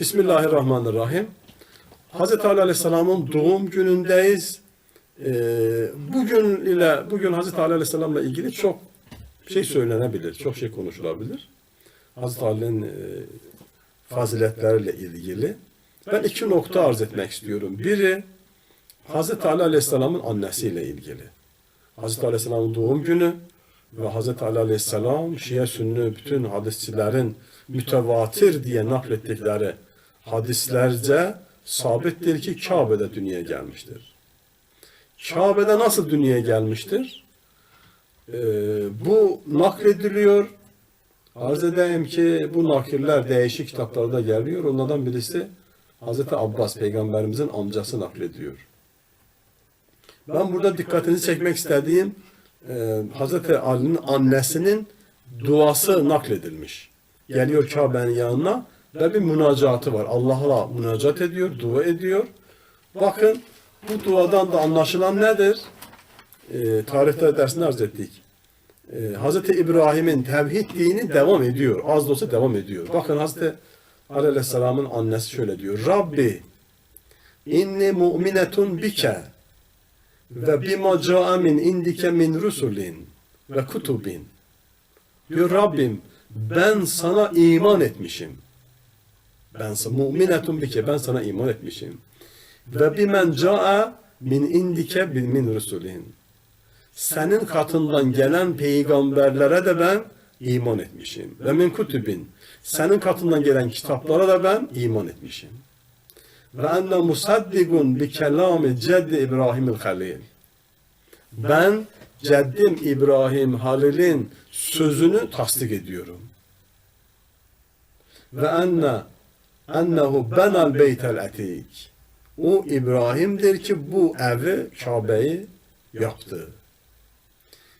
Bismillahirrahmanirrahim. Hz. Ali Aleyhisselam'ın doğum günündeyiz. Ee, bugün ile bugün Hz. Ali Aleyhisselam'la ilgili çok şey söylenebilir, çok şey konuşulabilir. Hz. Ali'nin e, faziletleriyle ilgili. Ben iki nokta arz etmek istiyorum. Biri Hz. Ali Aleyhisselam'ın annesiyle ilgili. Hz. Aleyhisselam'ın doğum günü ve Hz. Ali Aleyhisselam Şia Sünni bütün hadisçilerin mütevatir diye naklettikleri hadislerce sabittir ki Kabe'de dünyaya gelmiştir. Kabe'de nasıl dünyaya gelmiştir? Ee, bu naklediliyor. Arz edeyim ki bu nakiller değişik kitaplarda geliyor. Onlardan birisi Hz. Abbas peygamberimizin amcası naklediyor. Ben burada dikkatinizi çekmek istediğim e, Hz. Ali'nin annesinin duası nakledilmiş. Geliyor Kabe'nin yanına ve bir münacatı var. Allah'a münacat ediyor, dua ediyor. Bakın bu duadan da anlaşılan nedir? E, tarihte dersini arz ettik. E, Hz. İbrahim'in tevhid dini devam ediyor. Az da olsa devam ediyor. Bakın. Ali Aleyhisselam'ın annesi şöyle diyor. Rabbi inni mu'minetun bike ve bima ca'a min indike min rusulin ve kutubin. Diyor Rabbim ben sana iman etmişim. Ben sana mu'minetun bike ben sana iman etmişim. Ve bimen ca'a min indike min rusulin. Senin katından gelen peygamberlere de ben iman etmişim. Ve min kutubin. Senin katından gelen kitaplara da ben iman etmişim. Ve enne musaddigun bi kelami ceddi İbrahim'il Halil. Ben ceddim İbrahim Halil'in sözünü tasdik ediyorum. Ve enne ennehu benel beytel etik. O İbrahim'dir ki bu evi Kabe'yi yaptı.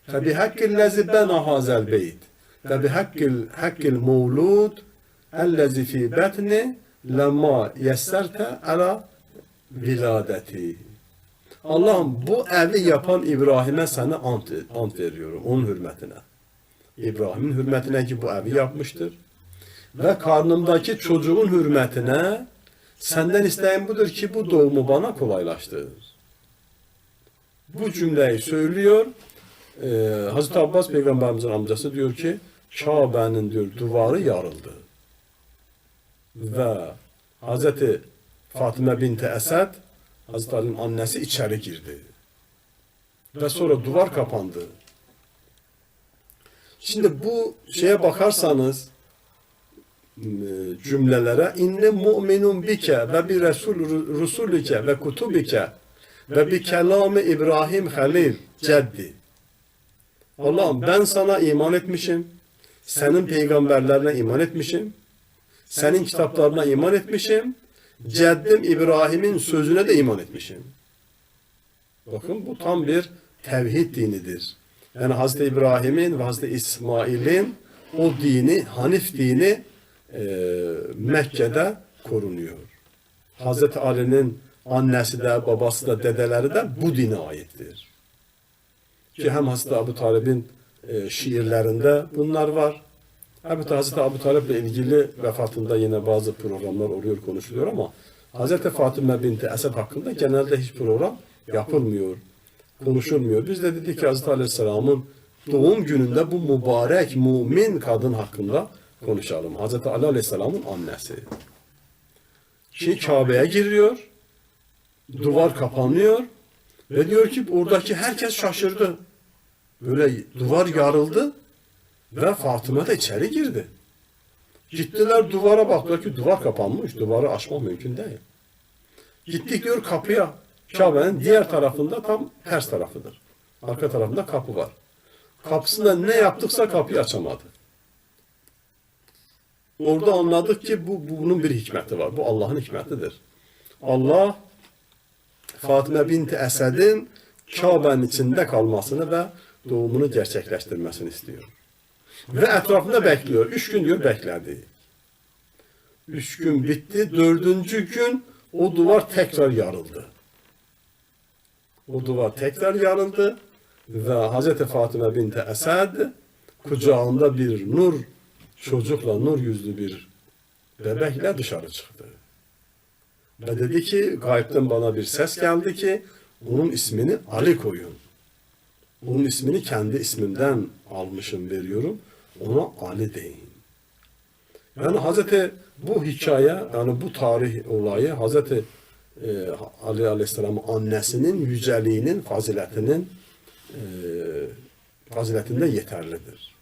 Fe hakkillezi bena hazel beyt. Ve hakkil hakkil mevlud ellezi fi betni lemma yesserte ala viladeti. Allah'ım bu evi yapan İbrahim'e sana ant, ant veriyorum onun hürmetine. İbrahim'in hürmetine ki bu evi yapmıştır. Ve karnımdaki çocuğun hürmetine senden isteğim budur ki bu doğumu bana kolaylaştır. Bu cümleyi söylüyor. Ee, Hazreti Abbas peygamberimizin amcası diyor ki Kabe'nin diyor duvarı yarıldı. Ve Hazreti Fatıma binti Esed Hazreti Ali'nin annesi içeri girdi. Ve sonra duvar kapandı. Şimdi bu şeye bakarsanız e, cümlelere inne mu'minun bike ve bi resul rusulike ve kutubike ve bi kelamı İbrahim Halil ceddi. Allah'ım ben sana iman etmişim. Senin peygamberlerine iman etmişim. Senin kitaplarına iman etmişim. Ceddim İbrahim'in sözüne de iman etmişim. Bakın bu tam bir tevhid dinidir. Yani Hazreti İbrahim'in ve Hazreti İsmail'in o dini, Hanif dini e, Mekke'de korunuyor. Hazreti Ali'nin annesi de, babası da, dedeleri de bu dine aittir. Ki hem Hazreti Abu Talib'in e, şiirlerinde bunlar var. Elbette Hazreti Abu Talib ile ilgili vefatında yine bazı programlar oluyor, konuşuluyor ama Hazreti Fatıma binti Esed hakkında genelde hiç program yapılmıyor, konuşulmuyor. Biz de dedik ki Hazreti Aleyhisselam'ın doğum gününde bu mübarek mümin kadın hakkında konuşalım. Hazreti Ali Aleyhisselam'ın annesi. Ki Kabe'ye giriyor, duvar kapanıyor ve diyor ki oradaki herkes şaşırdı. Böyle duvar yarıldı ve Fatıma da içeri girdi. Gittiler duvara baktılar ki duvar kapanmış. Duvarı aşmak mümkün değil. Gittik diyor kapıya. Kabe'nin diğer tarafında tam ters tarafıdır. Arka tarafında kapı var. Kapısında ne yaptıksa kapıyı açamadı. Orada anladık ki bu, bunun bir hikmeti var. Bu Allah'ın hikmetidir. Allah Fatıma binti Esed'in Kabe'nin içinde kalmasını ve doğumunu gerçekleştirmesini istiyor. Ve etrafında bekliyor. Üç gün diyor bekledi. Üç gün bitti. Dördüncü gün o duvar tekrar yarıldı. O duvar tekrar yarıldı ve Hazreti Fatıma binti Esed kucağında bir nur çocukla nur yüzlü bir bebekle dışarı çıktı. Ve dedi ki gaybden bana bir ses geldi ki onun ismini Ali koyun. Onun ismini kendi ismimden almışım veriyorum. Ona Ali deyin. Yani Hazreti bu hikaye yani bu tarih olayı Hazreti e, Ali Aleyhisselam'ın annesinin yüceliğinin, faziletinin e, faziletinde yeterlidir.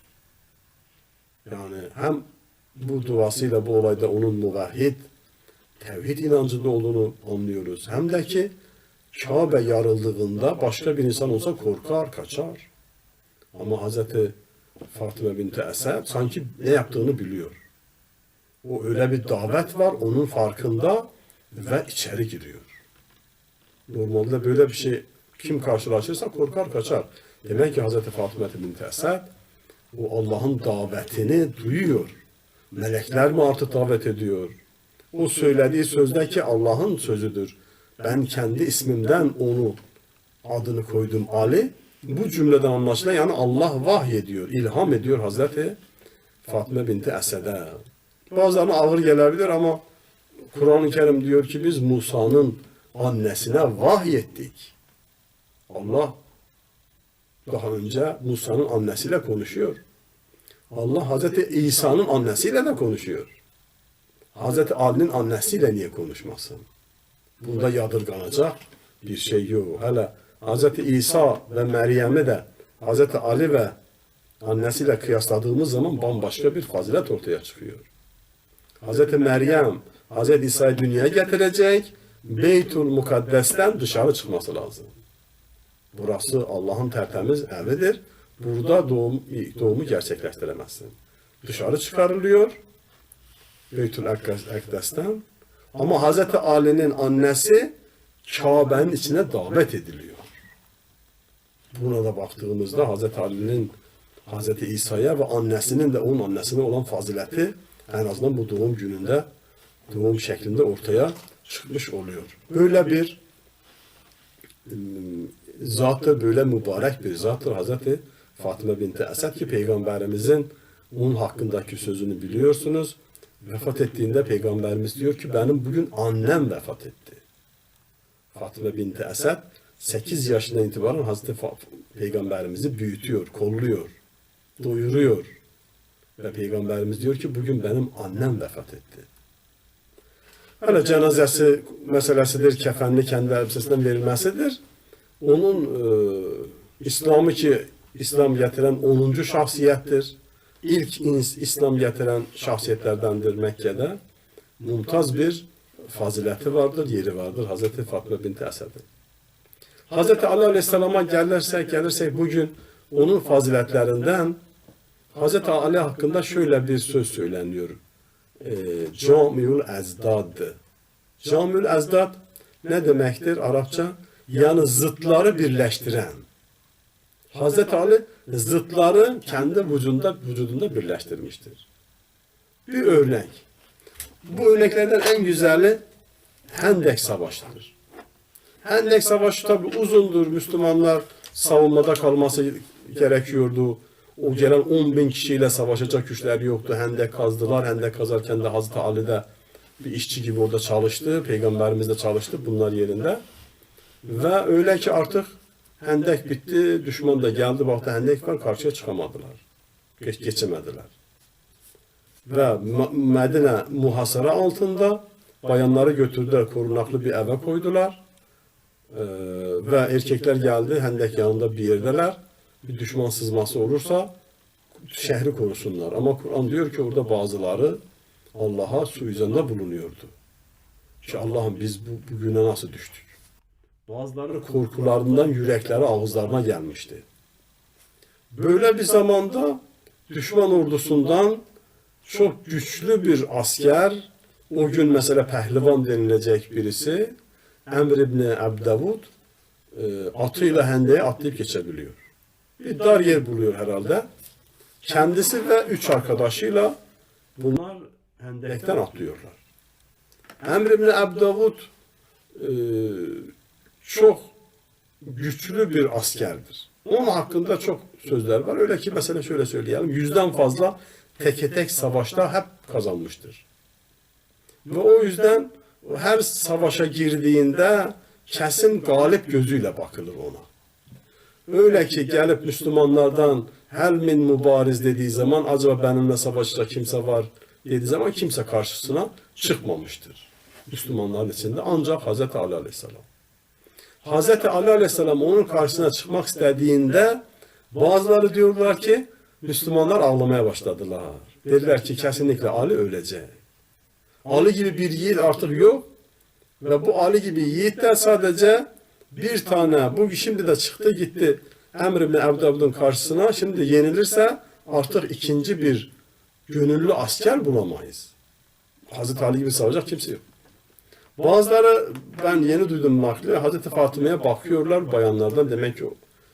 Yani hem bu duasıyla bu olayda onun muvahhid, tevhid inancında olduğunu anlıyoruz. Hem de ki Kabe yarıldığında başka bir insan olsa korkar, kaçar. Ama Hazreti Fatıma binti Esed sanki ne yaptığını biliyor. O öyle bir davet var, onun farkında ve içeri giriyor. Normalde böyle bir şey kim karşılaşırsa korkar kaçar. Demek ki Hazreti Fatıma binti Esed o Allah'ın davetini duyuyor. Melekler mi artık davet ediyor? O söylediği sözdeki Allah'ın sözüdür. Ben kendi ismimden onu adını koydum Ali. Bu cümleden anlaşılan yani Allah vahyediyor, ilham ediyor Hazreti Fatma binti Esed'e. Bazılarına ağır gelebilir ama Kur'an-ı Kerim diyor ki biz Musa'nın annesine vahyettik. Allah daha önce Musa'nın annesiyle konuşuyor. Allah Hazreti İsa'nın annesiyle de konuşuyor. Hazreti Ali'nin annesiyle niye konuşmasın? Bunda yadırganacak bir şey yok. Hele Hazreti İsa ve Meryem'i de Hazreti Ali ve annesiyle kıyasladığımız zaman bambaşka bir fazilet ortaya çıkıyor. Hazreti Meryem, Hazreti İsa'yı dünyaya getirecek, Beytül Mukaddes'ten dışarı çıkması lazım. Burası Allah'ın tertemiz evidir. Burada doğum, doğumu gerçekleştiremezsin. Dışarı çıkarılıyor. Beytül Ekdes'ten. Ama Hazreti Ali'nin annesi Kabe'nin içine davet ediliyor. Buna da baktığımızda Hazreti Ali'nin Hazreti İsa'ya ve annesinin de onun annesine olan fazileti en azından bu doğum gününde doğum şeklinde ortaya çıkmış oluyor. Böyle bir zatı böyle mübarek bir zattır Hazreti Fatıma binti Esed ki Peygamberimizin onun hakkındaki sözünü biliyorsunuz. Vefat ettiğinde Peygamberimiz diyor ki benim bugün annem vefat etti. Fatıma binti Esed 8 yaşından itibaren Hazreti Peygamberimizi büyütüyor, kolluyor, doyuruyor. Ve Peygamberimiz diyor ki bugün benim annem vefat etti. Hele cenazesi meselesidir, kefenli kendi elbisesinden verilmesidir. Onun e, İslam'ı ki İslam getiren 10. şahsiyettir. İlk ins- İslam getiren şahsiyetlerdendir Mekke'de. Mumtaz bir fazileti vardır, yeri vardır Hazreti Fatma binti Esed'in. Hazreti Ali Aleyhisselam'a gelirsek, gelirsek bugün onun faziletlerinden Hazreti Ali hakkında şöyle bir söz söyleniyor. E, Camiul Ezdad. Camiul Ezdad ne demektir Arapça? Yani zıtları birleştiren. Hazreti Ali zıtları kendi vücudunda, vücudunda birleştirmiştir. Bir örnek. Bu örneklerden en güzeli Hendek Savaşı'dır. Hendek Savaşı tabi uzundur. Müslümanlar savunmada kalması gerekiyordu. O gelen 10 bin kişiyle savaşacak güçleri yoktu. Hendek kazdılar. Hendek kazarken de Hazreti Ali de bir işçi gibi orada çalıştı. Peygamberimiz de çalıştı bunlar yerinde. Ve öyle ki artık hendek bitti. Düşman da geldi. Baktı hendek var. Karşıya çıkamadılar. Geç, geçemediler. Ve Medine muhasara altında bayanları götürdüler. Korunaklı bir eve koydular. Ee, ve erkekler geldi. Hendek yanında bir yerdeler. Bir düşman sızması olursa şehri korusunlar. Ama Kur'an diyor ki orada bazıları Allah'a suizanda bulunuyordu. Ki Allah'ım biz bu, bu güne nasıl düştük? Bazıları korkularından yürekleri ağızlarına gelmişti. Böyle bir zamanda düşman ordusundan çok güçlü bir asker, o gün mesela pehlivan denilecek birisi, Emr İbni Abdavud, e, atıyla hendeye atlayıp geçebiliyor. Bir dar yer buluyor herhalde. Kendisi ve üç arkadaşıyla bunlar hendekten atlıyorlar. Emr İbni Abdavud e, çok güçlü bir askerdir. Onun hakkında çok sözler var. Öyle ki mesela şöyle söyleyelim. Yüzden fazla teke tek savaşta hep kazanmıştır. Ve o yüzden her savaşa girdiğinde kesin galip gözüyle bakılır ona. Öyle ki gelip Müslümanlardan hel min mübariz dediği zaman acaba benimle savaşacak kimse var dediği zaman kimse karşısına çıkmamıştır. Müslümanların içinde ancak Hz. Ali Aleyhisselam. Hz. Ali Aleyhisselam onun karşısına çıkmak istediğinde bazıları diyorlar ki Müslümanlar ağlamaya başladılar. Dediler ki kesinlikle Ali ölecek. Ali gibi bir yiğit artık yok ve bu Ali gibi yiğitler sadece bir tane bu şimdi de çıktı gitti Emr ibn Abdülhamid'in karşısına şimdi yenilirse artık ikinci bir gönüllü asker bulamayız. Hazreti Ali gibi savaşacak kimse yok. Bazıları ben yeni duydum nakli Hazreti Fatıma'ya bakıyorlar bayanlardan demek ki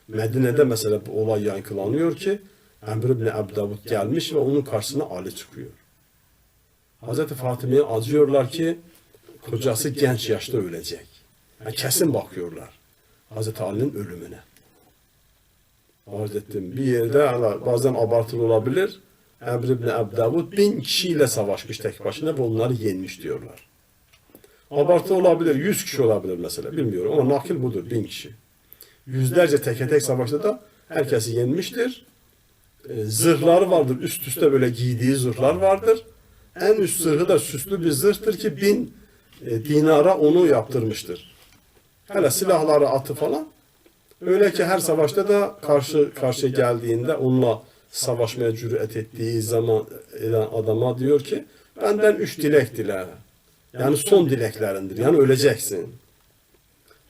Medine'de mesela bu olay yankılanıyor ki Emr ibn Abdülhamid gelmiş ve onun karşısına Ali çıkıyor. Hazreti Fatıma'ya acıyorlar ki kocası genç yaşta ölecek. Yani kesin bakıyorlar Hazreti Ali'nin ölümüne. Arz ettim bir yerde bazen abartılı olabilir. Emr ibn Abdavud bin kişiyle savaşmış tek başına ve onları yenmiş diyorlar. Abartı olabilir, yüz kişi olabilir mesela bilmiyorum ama nakil budur bin kişi. Yüzlerce teke tek savaşta da herkesi yenmiştir. Ee, Zırhları vardır, üst üste böyle giydiği zırhlar vardır. En üst zırhı da süslü bir zırhtır ki bin e, dinara onu yaptırmıştır. Hele silahları atı falan. Öyle ki her savaşta da karşı karşı geldiğinde onunla savaşmaya cüret ettiği zaman eden adama diyor ki benden üç dilek dile. Yani son dileklerindir. Yani öleceksin.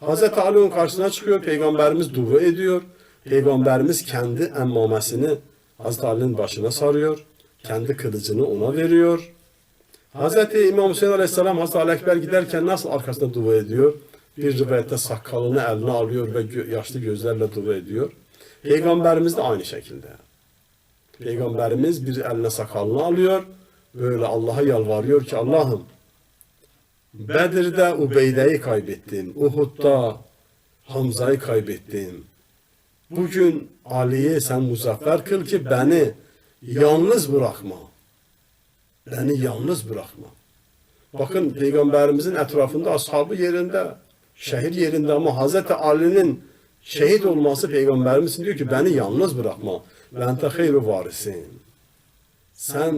Hazreti Ali onun karşısına çıkıyor. Peygamberimiz dua ediyor. Peygamberimiz kendi emmamesini Hazreti Ali'nin başına sarıyor. Kendi kılıcını ona veriyor. Hazreti İmam Hüseyin Aleyhisselam Hazreti Ali Ekber giderken nasıl arkasında dua ediyor? Bir rivayette sakalını eline alıyor ve yaşlı gözlerle dua ediyor. Peygamberimiz de aynı şekilde. Peygamberimiz bir eline sakalını alıyor. Böyle Allah'a yalvarıyor ki Allah'ım Bedir'de Ubeyde'yi kaybettim. Uhud'da Hamza'yı kaybettim. Bugün Ali'yi sen muzaffer kıl ki beni yalnız bırakma. Beni yalnız bırakma. Bakın Peygamberimizin etrafında ashabı yerinde, şehir yerinde ama Hazreti Ali'nin şehit olması Peygamberimiz diyor ki beni yalnız bırakma. Ben de hayru varisin. Sen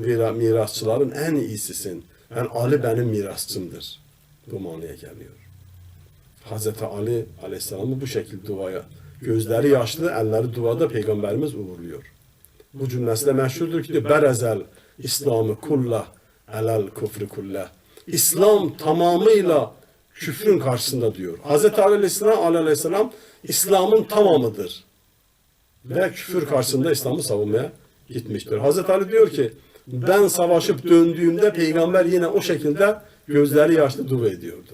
mira- mirasçıların en iyisisin. Yani Ali benim mirasçımdır. Bu manaya geliyor. Hazreti Ali Aleyhisselam'ı bu şekilde duaya, gözleri yaşlı, elleri duada Peygamberimiz uğurluyor. Bu cümlesi de meşhurdur ki berezel İslam'ı kullah elel kufri kullah. İslam tamamıyla küfrün karşısında diyor. Hazreti Ali Aleyhisselam, Ali Aleyhisselam İslam'ın tamamıdır. Ve küfür karşısında İslam'ı savunmaya gitmiştir. Hazreti Ali diyor ki ben savaşıp döndüğümde peygamber yine o şekilde gözleri yaşlı dua ediyordu.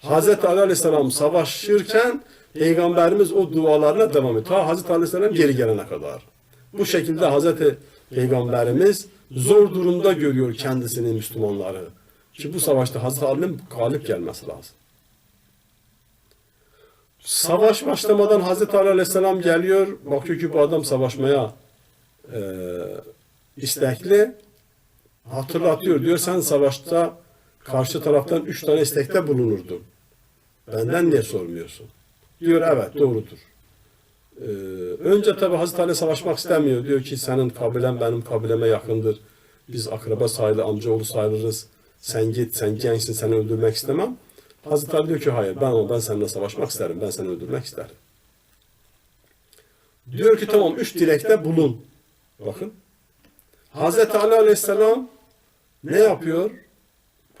Hazreti Ali Aleyhisselam savaşırken peygamberimiz o dualarına devam ediyor. Ta Hazreti Aleyhisselam geri gelene kadar. Bu şekilde Hazreti Peygamberimiz zor durumda görüyor kendisini Müslümanları. Ki bu savaşta Hazreti Ali'nin galip gelmesi lazım. Savaş başlamadan Hazreti Ali Aleyhisselam geliyor. Bakıyor ki bu adam savaşmaya e, istekli. Hatırlatıyor. Diyor sen savaşta karşı taraftan üç tane istekte bulunurdun. Benden niye sormuyorsun? Diyor evet doğrudur. Ee, önce tabi Hazreti Ali savaşmak istemiyor. Diyor ki senin kabilen benim kabileme yakındır. Biz akraba sayılı amcaoğlu sayılırız. Sen git sen gençsin seni öldürmek istemem. Hazreti Ali diyor ki hayır ben ama ben seninle savaşmak isterim. Ben seni öldürmek isterim. Diyor ki tamam üç dilekte bulun. Bakın. Hazreti Ali Aleyhisselam ne yapıyor?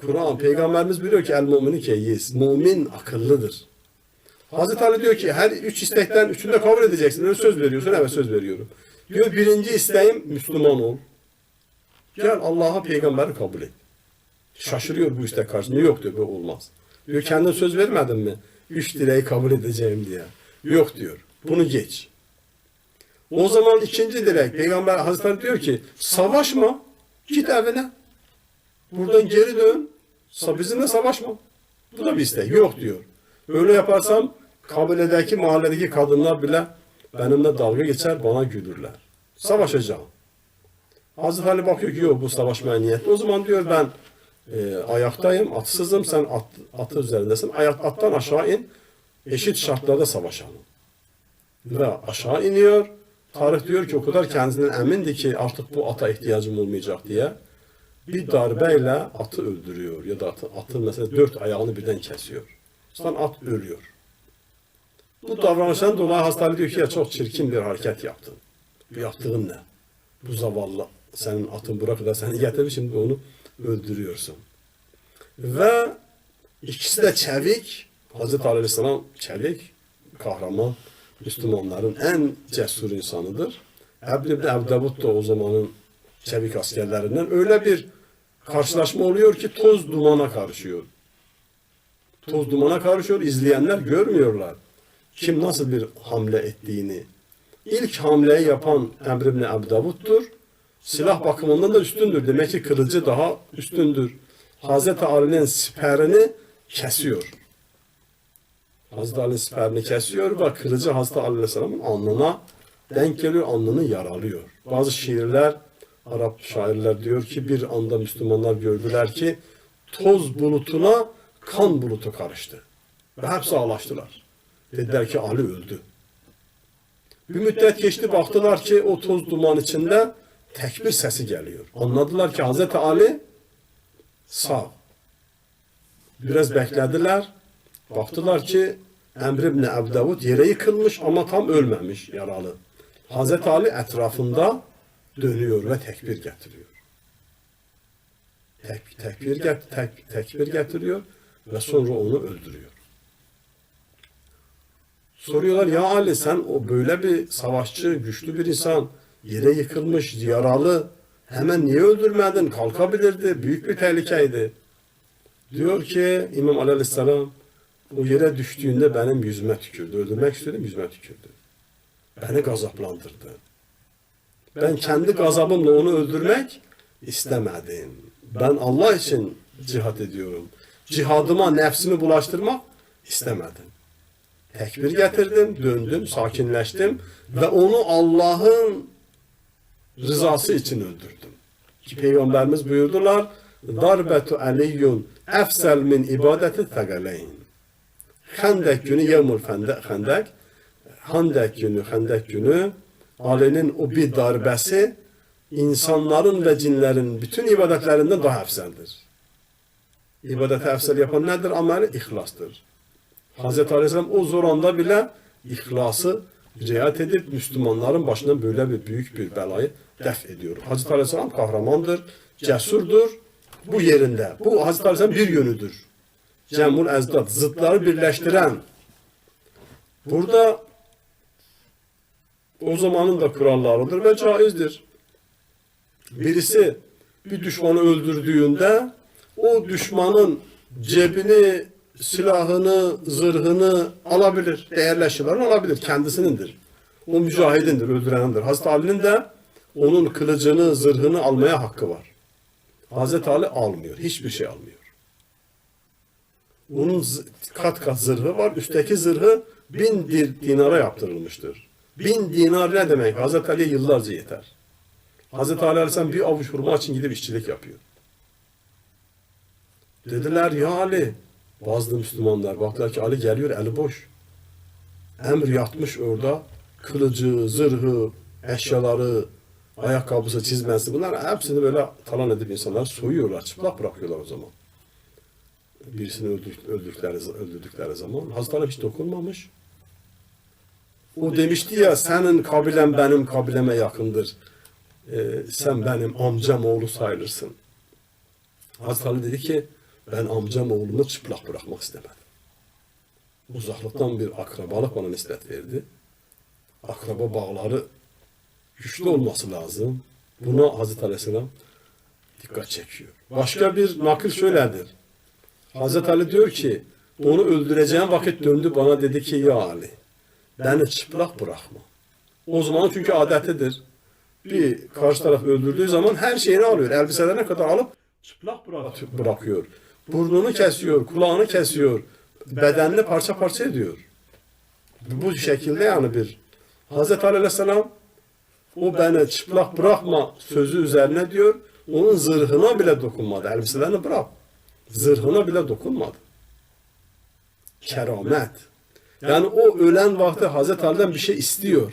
Kur'an, Peygamberimiz biliyor ki el mümini keyiz. Mümin akıllıdır. Hazreti Ali diyor ki her üç istekten üçünü de kabul edeceksin. Öyle söz veriyorsun. Evet söz veriyorum. Diyor birinci isteğim Müslüman ol. Gel Allah'a peygamberi kabul et. Şaşırıyor bu istek karşısında. Yok diyor bu olmaz. Diyor kendin söz vermedin mi? Üç dileği kabul edeceğim diye. Yok diyor. Bunu geç. O zaman ikinci dilek. Peygamber Hazretleri diyor ki savaşma. Git evine. Buradan geri dön. Bizimle savaşma. Bu da bir istek. Yok diyor. Öyle yaparsam kabiledeki mahalledeki kadınlar bile benimle dalga geçer bana gülürler. Savaşacağım. Hazreti Ali bakıyor ki yok bu savaşmaya niyetli. O zaman diyor ben e, ayaktayım, atsızım, sen at, atı üzerindesin. Ayak, attan aşağı in, eşit şartlarda savaşalım. Ve aşağı iniyor. Tarık diyor ki o kadar kendinden emindi ki artık bu ata ihtiyacım olmayacak diye. Bir darbeyle atı öldürüyor ya da atı, atın mesela dört ayağını birden kesiyor. Sonra at ölüyor. Bu davranıştan dolayı hastane diyor ki ya çok çirkin bir hareket yaptın. Bu yaptığın ne? Bu zavallı senin atın buraya kadar seni getirmiş şimdi onu öldürüyorsun. Ve ikisi de çevik. Hazreti Aleyhisselam çevik, kahraman, Müslümanların en cesur insanıdır. Ebn ibn Evdavud da o zamanın çevik askerlerinden öyle bir karşılaşma oluyor ki toz dumana karışıyor. Toz dumana karışıyor, izleyenler görmüyorlar. Kim nasıl bir hamle ettiğini. İlk hamleyi yapan Emr ibn Abdavud'dur. Silah bakımından da üstündür. Demek ki kılıcı daha üstündür. Hazreti Ali'nin siperini kesiyor. Hazreti Ali siperini kesiyor ve kılıcı Hazreti Ali Aleyhisselam'ın alnına denk geliyor, alnını yaralıyor. Bazı şiirler, Arap şairler diyor ki bir anda Müslümanlar gördüler ki toz bulutuna kan bulutu karıştı. Ve hepsi ağlaştılar. Dediler ki Ali öldü. Bir müddet geçti baktılar ki o toz duman içinde tekbir sesi geliyor. Anladılar ki Hazreti Ali sağ. Biraz beklediler. Baktılar ki Emr ibn Abdavud yere yıkılmış ama tam ölmemiş yaralı. Hazreti Ali etrafında dönüyor ve tekbir getiriyor. Tek, tekbir, get, tek, tekbir getiriyor ve sonra onu öldürüyor. Soruyorlar ya Ali sen o böyle bir savaşçı, güçlü bir insan, yere yıkılmış, yaralı, hemen niye öldürmedin? Kalkabilirdi, büyük bir tehlikeydi. Diyor ki İmam Ali Aleyhisselam o yere düştüğünde benim yüzüme tükürdü. Öldürmek istedim yüzüme tükürdü. Beni gazaplandırdı. Ben kendi gazabımla onu öldürmek istemedim. Ben Allah için cihat ediyorum. Cihadıma nefsimi bulaştırmak istemedim. Tekbir getirdim, döndüm, sakinleştim ve onu Allah'ın rızası için öldürdüm. Ki Peygamberimiz buyurdular, Darbetu aliyyun efsel min ibadeti tegaleyn. Hendek günü, yevmul fende- hendek, Hendek günü, Hendek günü Ali'nin o bir darbesi insanların ve cinlerin bütün ibadetlerinden daha efseldir. İbadeti efsel yapan nedir? Ameli ihlastır. Hazreti Aleyhisselam o zor anda bile ihlası riayet edip Müslümanların başına böyle bir büyük bir belayı def ediyor. Hazreti Aleyhisselam kahramandır, cesurdur. Bu yerinde. Bu Hazreti Aleyhisselam bir yönüdür. Cemul Ezdat, zıtları birleştiren. Burada o zamanın da kurallarıdır ve caizdir. Birisi bir düşmanı öldürdüğünde o düşmanın cebini, silahını, zırhını alabilir. Değerli eşyalarını alabilir. Kendisinindir. O mücahidindir, öldürenindir. Hazreti Ali'nin de onun kılıcını, zırhını almaya hakkı var. Hazreti Ali almıyor. Hiçbir şey almıyor. Onun kat kat zırhı var. Üstteki zırhı bin dinara yaptırılmıştır. Bin dinar ne demek? Hazreti Ali'ye yıllarca yeter. Hazreti Ali Aleyhisselam bir avuç hurma için gidip işçilik yapıyor. Dediler ya Ali, bazı Müslümanlar baktılar ki Ali geliyor eli boş. Emr yatmış orada. Kılıcı, zırhı, eşyaları, ayakkabısı, çizmesi bunlar hepsini böyle talan edip insanlar soyuyorlar, çıplak bırakıyorlar o zaman. Birisini öldür- öldürdükleri, öldürdükleri zaman. Ali hiç dokunmamış. O demişti ya senin kabilen benim kabileme yakındır. Ee, sen benim amcam oğlu sayılırsın. Hazreti Ali dedi ki ben amcam oğlumu çıplak bırakmak istemedim. Uzaklıktan bir akrabalık bana nispet verdi. Akraba bağları güçlü olması lazım. Buna Hazreti Aleyhisselam dikkat çekiyor. Başka bir nakil şöyledir. Hazreti Ali diyor ki onu öldüreceğim vakit döndü bana dedi ki ya Ali beni çıplak bırakma. O zaman çünkü adetidir. Bir karşı taraf öldürdüğü zaman her şeyini alıyor. Elbiselerine kadar alıp çıplak bırak- bırakıyor. Burnunu kesiyor, kulağını kesiyor. Bedenini parça parça ediyor. Bu şekilde yani bir. Hazreti Ali Aleyhisselam o beni çıplak bırakma sözü üzerine diyor. Onun zırhına bile dokunmadı. Elbiselerini bırak. Zırhına bile dokunmadı. Keramet. Yani o ölen vakti Hazreti Ali'den bir şey istiyor.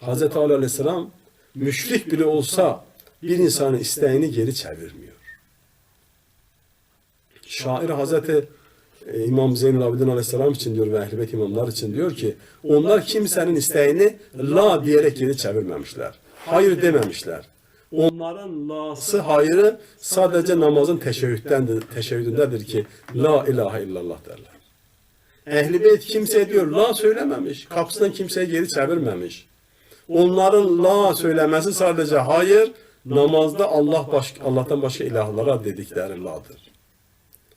Hazreti Ali Aleyhisselam müşrik bile olsa bir insanın isteğini geri çevirmiyor. Şair Hazreti e, İmam Zeynel Abidin Aleyhisselam için diyor ve Ehl-i Beyt imamlar için diyor ki onlar kimsenin isteğini la diyerek geri çevirmemişler. Hayır dememişler. Onların lası hayrı sadece namazın teşebbüttendir, teşebbütündedir ki la ilahe illallah derler. Ehl-i Beyt kimse diyor la söylememiş. Kapısından kimseye geri çevirmemiş. Onların la söylemesi sadece hayır, namazda Allah başka, Allah'tan başka ilahlara dedikleri la'dır.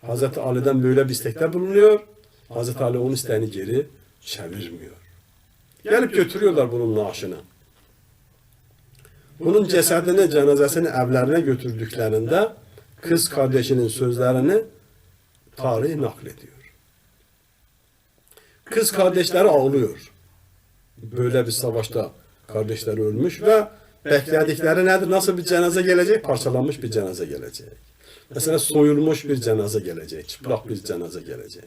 Hazreti Ali'den böyle bir istekte bulunuyor. Hazreti Ali onun isteğini geri çevirmiyor. Gelip götürüyorlar bunun naaşını. Bunun cesedini, cenazesini evlerine götürdüklerinde kız kardeşinin sözlerini tarih naklediyor. Kız kardeşleri ağlıyor. Böyle bir savaşta kardeşleri ölmüş ve bekledikleri nedir? Nasıl bir cenaze gelecek? Parçalanmış bir cenaze gelecek. Mesela soyulmuş bir cenaze gelecek, çıplak bir cenaze gelecek.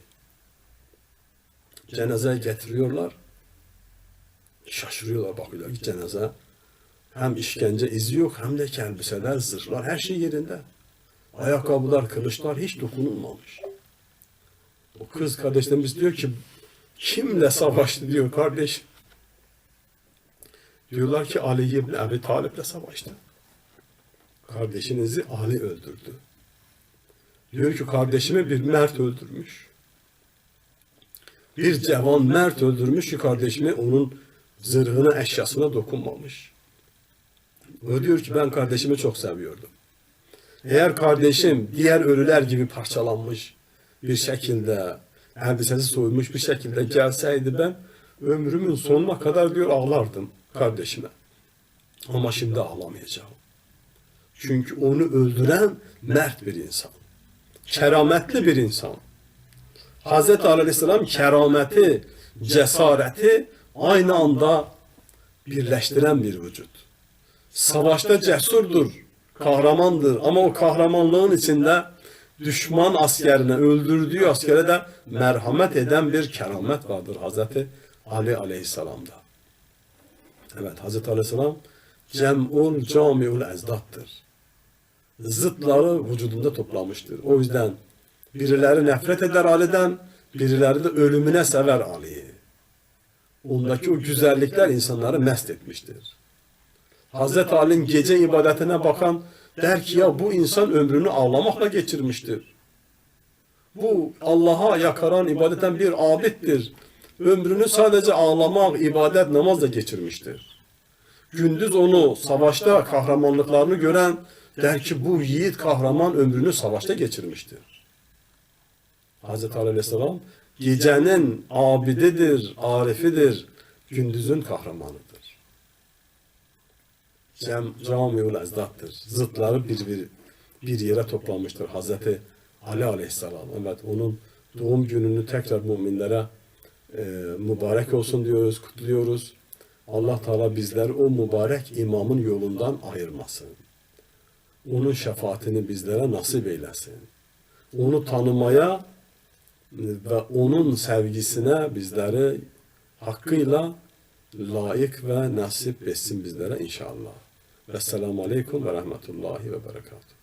Cenazeyi getiriyorlar. Şaşırıyorlar bakıyorlar ki cenaze hem işkence izi yok hem de elbiseler, zırhlar her şey yerinde. Ayakkabılar, kılıçlar hiç dokunulmamış. O kız kardeşlerimiz diyor ki kimle savaştı diyor kardeş. Diyorlar ki Ali ibn Abi Talib'le savaştı. Kardeşinizi Ali öldürdü. Diyor ki kardeşimi bir mert öldürmüş. Bir cevan mert öldürmüş ki kardeşimi onun zırhına, eşyasına dokunmamış. O diyor ki ben kardeşimi çok seviyordum. Eğer kardeşim diğer ölüler gibi parçalanmış bir şekilde, elbisesi soyulmuş bir şekilde gelseydi ben ömrümün sonuna kadar diyor ağlardım kardeşime. Ama şimdi ağlamayacağım. Çünkü onu öldüren mert bir insan. Kerametli bir insan. Ali Aleyhisselam kerameti, cesareti aynı anda birleştiren bir vücut. Savaşta cesurdur, kahramandır ama o kahramanlığın içinde düşman askerine, öldürdüğü askere de merhamet eden bir keramet vardır Hazreti Ali Aleyhisselam'da. Evet Hazreti Aleyhisselam cem'ul camiul ezdattır. Zıtları vücudunda toplamıştır. O yüzden birileri nefret eder Ali'den, birileri de ölümüne sever Ali'yi. Ondaki o güzellikler insanları mest etmiştir. Hazreti Ali'nin gece ibadetine bakan der ki ya bu insan ömrünü ağlamakla geçirmiştir. Bu Allah'a yakaran ibadeten bir abittir. Ömrünü sadece ağlamak, ibadet, namazla geçirmiştir. Gündüz onu savaşta kahramanlıklarını gören der ki bu yiğit kahraman ömrünü savaşta geçirmiştir. Hazreti Ali Aleyhisselam gecenin abididir, arifidir, gündüzün kahramanıdır. Cem, camiul ezdattır. Zıtları bir, bir, bir yere toplanmıştır. Hazreti Ali Aleyhisselam. Evet onun doğum gününü tekrar müminlere e, mübarek olsun diyoruz, kutluyoruz. Allah Teala bizler o mübarek imamın yolundan ayırmasın. Onun şefaatini bizlere nasip eylesin. Onu tanımaya ve onun sevgisine bizleri hakkıyla layık ve nasip etsin bizlere inşallah. Vesselamu Aleyküm ve Rahmetullahi ve Berekatuhu.